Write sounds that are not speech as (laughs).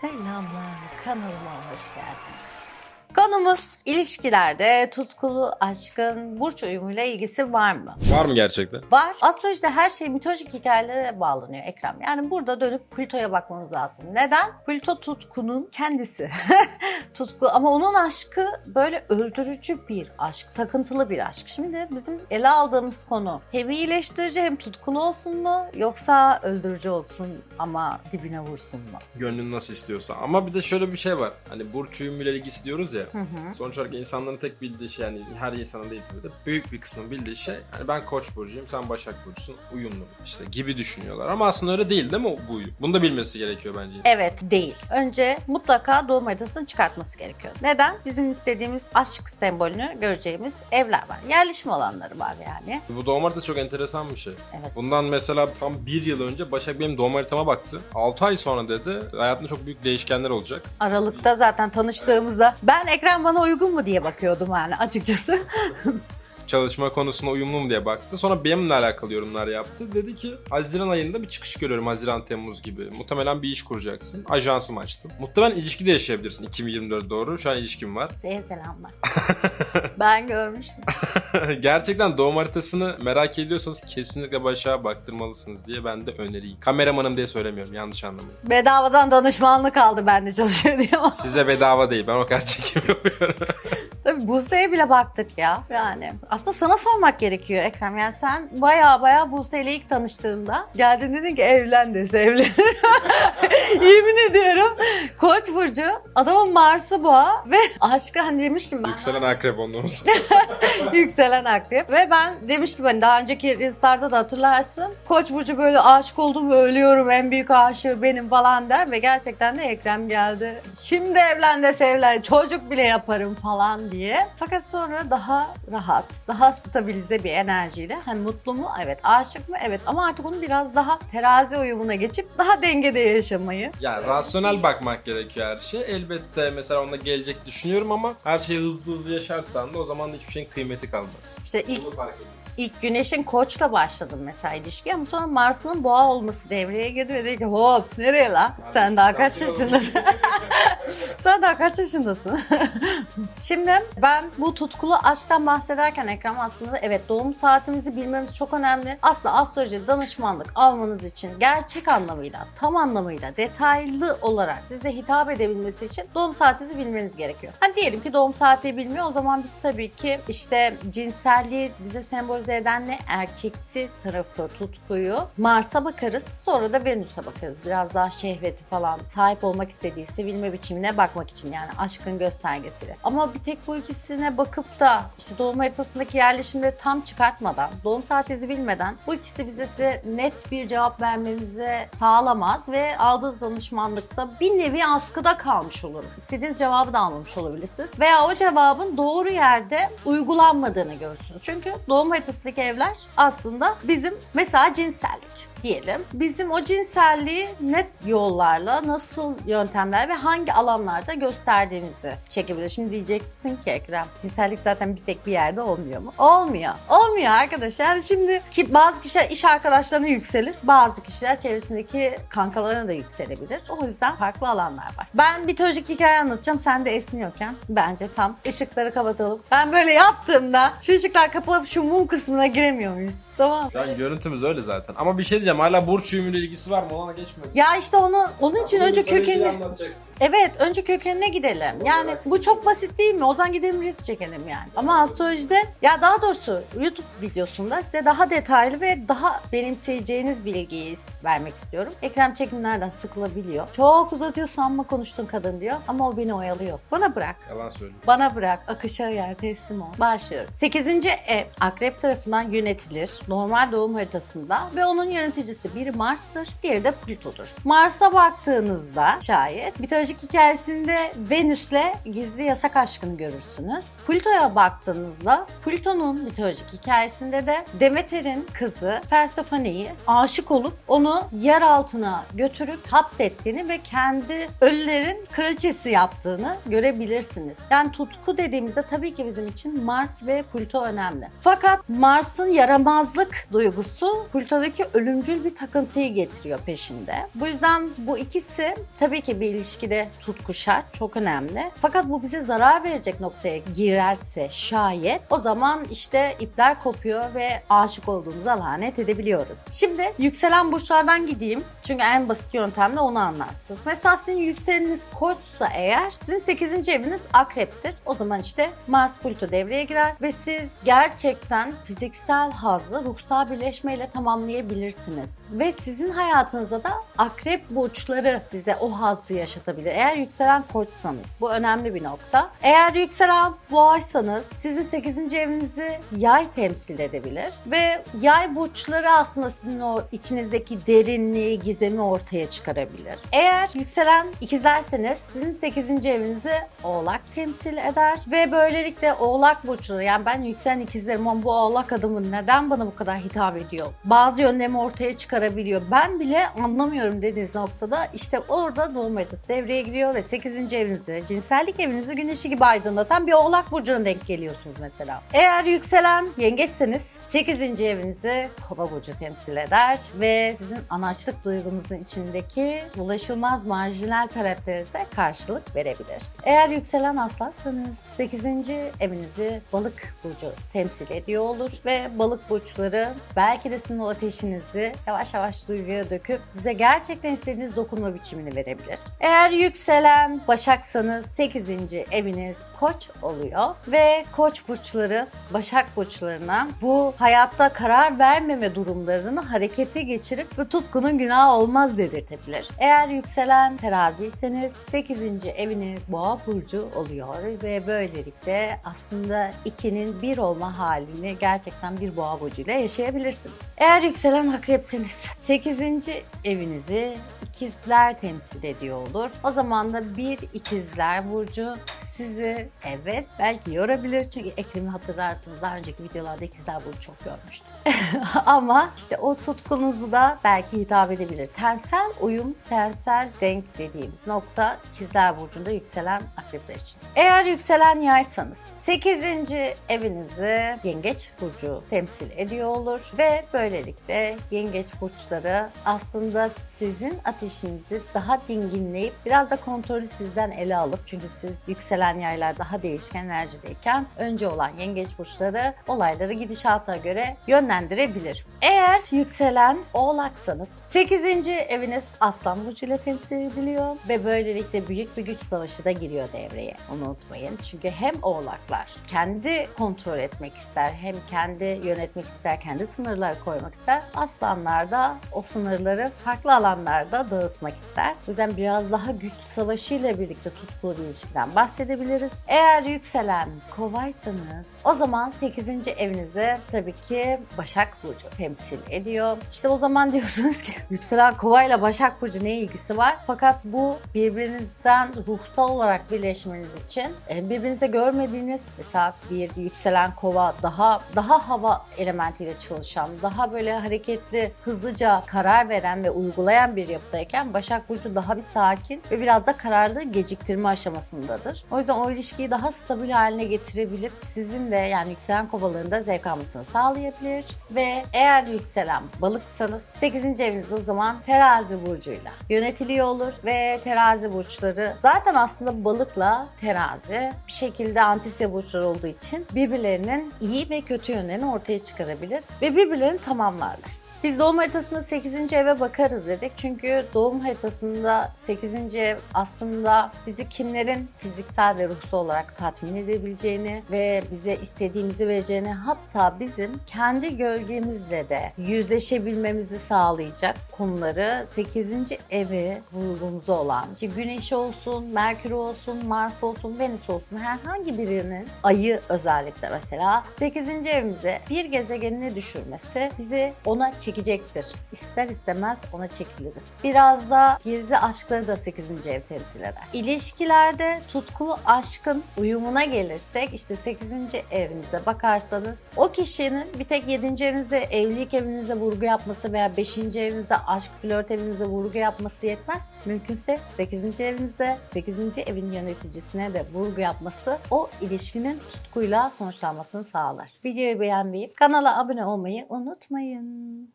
Selamlar, kanalıma hoş geldiniz. Konumuz ilişkilerde tutkulu aşkın burç uyumuyla ilgisi var mı? Var mı gerçekten? Var. Astrolojide her şey mitolojik hikayelere bağlanıyor Ekrem. Yani burada dönüp Plüto'ya bakmamız lazım. Neden? Plüto tutkunun kendisi. (laughs) Tutku ama onun aşkı böyle öldürücü bir aşk, takıntılı bir aşk. Şimdi bizim ele aldığımız konu hem iyileştirici hem tutkulu olsun mu yoksa öldürücü olsun ama dibine vursun mu? Gönlün nasıl istiyorsa. Ama bir de şöyle bir şey var. Hani burç uyumuyla ilgisi diyoruz ya. Hı hı. Sonuç olarak insanların tek bildiği şey yani her insanın değil tabii de büyük bir kısmın bildiği şey hani ben koç burcuyum sen başak burcusun uyumlu işte gibi düşünüyorlar ama aslında öyle değil değil mi bu uyum? Bunu da bilmesi gerekiyor bence. Evet değil. Önce mutlaka doğum haritasını çıkartması gerekiyor. Neden? Bizim istediğimiz aşk sembolünü göreceğimiz evler var. Yerleşim alanları var yani. Bu doğum haritası çok enteresan bir şey. Evet. Bundan mesela tam bir yıl önce Başak benim doğum haritama baktı. 6 ay sonra dedi hayatında çok büyük değişkenler olacak. Aralıkta zaten tanıştığımızda ben ekran bana uygun mu diye bakıyordum yani açıkçası. (laughs) çalışma konusuna uyumlu mu diye baktı. Sonra benimle alakalı yorumlar yaptı. Dedi ki Haziran ayında bir çıkış görüyorum Haziran Temmuz gibi. Muhtemelen bir iş kuracaksın. Ajansım açtım. Muhtemelen ilişki de yaşayabilirsin 2024 doğru. Şu an ilişkim var. Size selamlar. (laughs) ben görmüştüm. (laughs) Gerçekten doğum haritasını merak ediyorsanız kesinlikle Başak'a baktırmalısınız diye ben de öneriyim. Kameramanım diye söylemiyorum yanlış anlamayın. Bedavadan danışmanlık aldı bende çalışıyor diye ama. Size bedava değil ben o kadar çekim yapıyorum. (laughs) Tabii Buse'ye bile baktık ya. Yani aslında sana sormak gerekiyor Ekrem. Yani sen baya baya Buse ile ilk tanıştığında geldin dedin ki evlen dese evlenir. (laughs) Yemin ediyorum. Koç burcu adamın Mars'ı boğa ve aşkı hani demiştim ben. Yükselen akrep ondan (laughs) Yükselen akrep. Ve ben demiştim hani daha önceki Reels'larda da hatırlarsın. Koç burcu böyle aşık oldum ve ölüyorum en büyük aşığı benim falan der ve gerçekten de Ekrem geldi. Şimdi evlen de evlen çocuk bile yaparım falan diye. Fakat sonra daha rahat, daha stabilize bir enerjiyle hani mutlu mu? Evet. Aşık mı? Evet. Ama artık onu biraz daha terazi uyumuna geçip daha dengede yaşamayı. Ya rasyonel bakmak gerekiyor her şey. Elbette mesela onda gelecek düşünüyorum ama her şeyi hızlı hızlı yaşarsan da o zaman hiçbir şeyin kıymeti kalmaz. İşte ilk Bunu fark ediyorsun. İlk güneşin koçla başladım mesela ilişki ama sonra Mars'ın boğa olması devreye girdi ve dedi ki hop nereye la? Sen daha kaç ol." yaşındasın? Sen daha kaç yaşındasın? (laughs) Şimdi ben bu tutkulu aşktan bahsederken Ekrem aslında evet doğum saatimizi bilmemiz çok önemli. Aslında astroloji danışmanlık almanız için gerçek anlamıyla, tam anlamıyla, detaylı olarak size hitap edebilmesi için doğum saatinizi bilmeniz gerekiyor. Hani diyelim ki doğum saati bilmiyor o zaman biz tabii ki işte cinselliği bize sembolize eden ne? Erkeksi tarafı tutkuyu Mars'a bakarız. Sonra da Venüs'e bakarız. Biraz daha şehveti falan sahip olmak istediği sevilme biçimine bakmak için yani aşkın göstergesiyle. Ama bir tek bu ikisine bakıp da işte doğum haritasındaki yerleşimleri tam çıkartmadan, doğum saatinizi bilmeden bu ikisi bize size net bir cevap vermenize sağlamaz ve aldığınız danışmanlıkta bir nevi askıda kalmış olur. İstediğiniz cevabı da almamış olabilirsiniz. Veya o cevabın doğru yerde uygulanmadığını görürsünüz. Çünkü doğum haritasındaki evler aslında bizim mesela cinsellik diyelim. Bizim o cinselliği net yollarla nasıl yöntemler ve hangi alanlarda gösterdiğimizi çekebilir. Şimdi diyeceksin ki Ekrem cinsellik zaten bir tek bir yerde olmuyor mu? Olmuyor. Olmuyor arkadaşlar. Şimdi ki bazı kişiler iş arkadaşlarına yükselir. Bazı kişiler çevresindeki kankalarına da yükselebilir. O yüzden farklı alanlar var. Ben mitolojik hikaye anlatacağım. Sen de esniyorken bence tam ışıkları kapatalım. Ben böyle yaptığımda şu ışıklar kapalıp şu mum kısmına giremiyor muyuz? Tamam? Şu an görüntümüz öyle zaten. Ama bir şey diyeceğim hala burç uyumuyla ilgisi var mı ona geçmedik. Ya işte onu onun için önce kökeni anlatacaksın. Evet, önce kökenine gidelim. Yani bu çok basit değil mi? O zaman gidelim reels çekelim yani. Ama astrolojide ya daha doğrusu YouTube videosunda size daha detaylı ve daha benimseyeceğiniz bilgiyi vermek istiyorum. Ekrem çekimlerden sıkılabiliyor. Çok uzatıyorsun amma konuştun kadın diyor ama o beni oyalıyor. Bana bırak. Yalan söylüyorum. Bana bırak, akışa yer, teslim ol. Başlıyoruz. 8. ev akrep tarafından yönetilir. Normal doğum haritasında ve onun yöneticisi biri Mars'tır, diğeri de Plüto'dur. Mars'a baktığınızda şayet mitolojik hikayesinde Venüs'le gizli yasak aşkını görürsünüz. Plüto'ya baktığınızda Plüton'un mitolojik hikayesinde de Demeter'in kızı Persephone'yi aşık olup onu yer altına götürüp hapsettiğini ve kendi ölülerin kraliçesi yaptığını görebilirsiniz. Yani tutku dediğimizde tabii ki bizim için Mars ve Plüto önemli. Fakat Mars'ın yaramazlık duygusu Plüto'daki ölümcül bir takıntıyı getiriyor peşinde. Bu yüzden bu ikisi tabii ki bir ilişkide tutku şart, çok önemli. Fakat bu bize zarar verecek noktaya girerse şayet o zaman işte ipler kopuyor ve aşık olduğumuza lanet edebiliyoruz. Şimdi yükselen burçlardan gideyim. Çünkü en basit yöntemle onu anlarsınız. Mesela sizin yükseleniniz koçsa eğer sizin 8. eviniz akreptir. O zaman işte Mars Plüto devreye girer ve siz gerçekten fiziksel hazzı ruhsal birleşmeyle tamamlayabilirsiniz. Ve sizin hayatınızda da akrep burçları size o hazzı yaşatabilir. Eğer yükselen koçsanız bu önemli bir nokta. Eğer yükselen boğaysanız sizin 8. evinizi yay temsil edebilir ve yay burçları aslında sizin o içinizdeki derinliği, gizemi ortaya çıkarabilir. Eğer yükselen ikizlerseniz sizin 8. evinizi oğlak temsil eder ve böylelikle oğlak burçları yani ben yükselen ikizlerim ama bu oğlak adamı neden bana bu kadar hitap ediyor? Bazı yönlerimi ortaya çıkarabiliyor. Ben bile anlamıyorum dediğiniz noktada işte orada doğum haritası devreye giriyor ve 8. evinizi, cinsellik evinizi güneşi gibi aydınlatan bir oğlak burcuna denk geliyorsunuz mesela. Eğer yükselen yengeçseniz 8. evinizi kova burcu temsil eder ve sizin anaçlık duygunuzun içindeki ulaşılmaz marjinal taleplerinize karşılık verebilir. Eğer yükselen aslansanız 8. evinizi balık burcu temsil ediyor olur ve balık burçları belki de sizin o ateşinizi yavaş yavaş duyguya döküp size gerçekten istediğiniz dokunma biçimini verebilir. Eğer yükselen başaksanız 8. eviniz koç oluyor ve koç burçları başak burçlarına bu hayatta karar vermeme durumlarını harekete geçirip bu tutkunun günahı olmaz dedirtebilir. Eğer yükselen teraziyseniz 8. eviniz boğa burcu oluyor ve böylelikle aslında ikinin bir olma halini gerçekten bir boğa burcuyla yaşayabilirsiniz. Eğer yükselen akrepseniz 8. evinizi ikizler temsil ediyor olur. O zaman da bir ikizler burcu sizi evet belki yorabilir. Çünkü Ekrem'i hatırlarsınız daha önceki videolarda ikizler burcu çok yormuştu. (laughs) Ama işte o tutkunuzu da belki hitap edebilir. Tensel uyum, tensel denk dediğimiz nokta ikizler burcunda yükselen akrepler için. Eğer yükselen yaysanız 8. evinizi yengeç burcu temsil ediyor olur ve böylelikle yengeç burçları aslında sizin ateşinizi daha dinginleyip biraz da kontrolü sizden ele alıp çünkü siz yükselen yaylar daha değişken enerjideyken önce olan yengeç burçları olayları gidişata göre yönlendirebilir. Eğer yükselen oğlaksanız 8. eviniz aslan burcuyla temsil ediliyor ve böylelikle büyük bir güç savaşı da giriyor devreye. Onu unutmayın. Çünkü hem oğlaklar kendi kontrol etmek ister hem kendi yönetmek ister, kendi sınırlar koymak ister. Aslanlar da o sınırları farklı alanlarda dağıtmak ister. O yüzden biraz daha güç savaşıyla birlikte tutkulu bir ilişkiden bahsedebiliriz. Eğer yükselen kovaysanız o zaman 8. evinizi tabii ki Başak Burcu temsil ediyor. İşte o zaman (laughs) diyorsunuz ki yükselen kovayla Başak Burcu ne ilgisi var? Fakat bu birbirinizden ruhsal olarak birleşmeniz için e, birbirinize görmediğiniz mesela bir yükselen kova daha daha hava elementiyle çalışan, daha böyle hareketli, hızlıca karar veren ve uygulayan bir yapıdayken Başak Burcu daha bir sakin ve biraz da kararlı geciktirme aşamasındadır. O yüzden o ilişkiyi daha stabil haline getirebilip sizin de yani yükselen kovalarında zevk almasını sağlayabilir ve eğer yükselen balıksanız 8. eviniz o zaman terazi burcuyla yönetiliyor olur ve terazi burçları zaten aslında balıkla terazi bir şekilde antisya burçları olduğu için birbirlerinin iyi ve kötü yönlerini ortaya çıkarabilir ve birbirlerini tamamlarlar. Biz doğum haritasında 8. eve bakarız dedik. Çünkü doğum haritasında 8. ev aslında bizi kimlerin fiziksel ve ruhsal olarak tatmin edebileceğini ve bize istediğimizi vereceğini hatta bizim kendi gölgemizle de yüzleşebilmemizi sağlayacak konuları 8. evi vurgumuza olan işte Güneş olsun, Merkür olsun, Mars olsun, Venüs olsun herhangi birinin ayı özellikle mesela 8. evimize bir gezegenini düşürmesi bizi ona çekecektir. İster istemez ona çekiliriz. Biraz da gizli aşkları da 8. ev temsil eder. İlişkilerde tutkulu aşkın uyumuna gelirsek işte 8. evinize bakarsanız o kişinin bir tek 7. evinizde evlilik evinize vurgu yapması veya 5. evinize aşk flört evinize vurgu yapması yetmez. Mümkünse 8. evinize 8. evin yöneticisine de vurgu yapması o ilişkinin tutkuyla sonuçlanmasını sağlar. Videoyu beğenmeyi, kanala abone olmayı unutmayın.